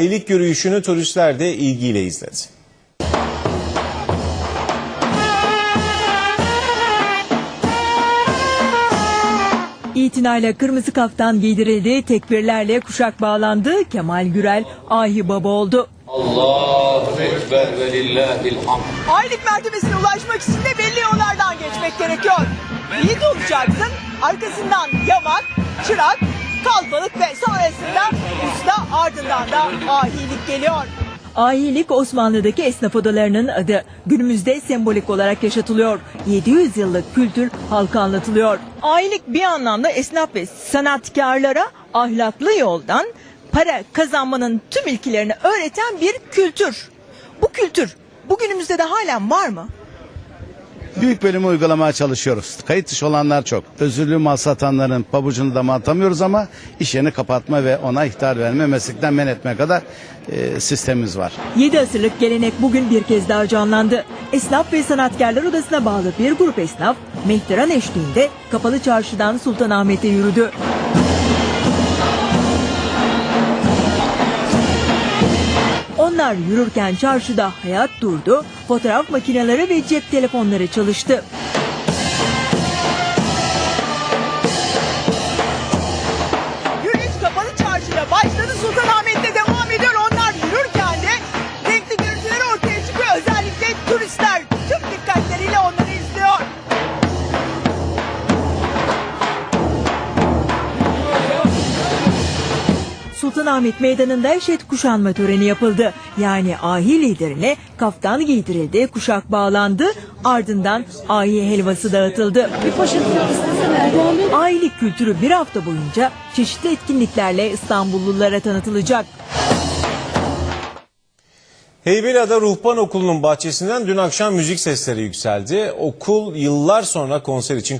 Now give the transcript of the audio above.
İlk yürüyüşünü turistler de ilgiyle izledi. İtinayla kırmızı kaftan giydirildi, tekbirlerle kuşak bağlandı, Kemal Gürel ahi baba oldu. Allahu Ekber ve lillahil hamd. Aylık mertebesine ulaşmak için de belli yollardan geçmek gerekiyor. Yiğit olacaksın, arkasından yamak, çırak, kalfalık ve sonrasında ardından da ahilik geliyor. Ahilik Osmanlı'daki esnaf odalarının adı. Günümüzde sembolik olarak yaşatılıyor. 700 yıllık kültür halka anlatılıyor. Ahilik bir anlamda esnaf ve sanatkarlara ahlaklı yoldan para kazanmanın tüm ilkilerini öğreten bir kültür. Bu kültür bugünümüzde de halen var mı? Büyük bölümü uygulamaya çalışıyoruz. Kayıt dışı olanlar çok. Özürlü mal satanların pabucunu dama atamıyoruz ama iş yerini kapatma ve ona ihtar verme, meslekten men etme kadar e, sistemimiz var. 7 asırlık gelenek bugün bir kez daha canlandı. Esnaf ve Sanatkarlar Odası'na bağlı bir grup esnaf Mehteran eşliğinde Kapalı Çarşı'dan Sultanahmet'e yürüdü. Onlar yürürken çarşıda hayat durdu, fotoğraf makineleri ve cep telefonları çalıştı. Sultanahmet Meydanı'nda eşit kuşanma töreni yapıldı. Yani ahi liderine kaftan giydirildi, kuşak bağlandı, ardından ahi helvası dağıtıldı. Ahilik kültürü bir hafta boyunca çeşitli etkinliklerle İstanbullulara tanıtılacak. Heybeliada Ruhban Okulu'nun bahçesinden dün akşam müzik sesleri yükseldi. Okul yıllar sonra konser için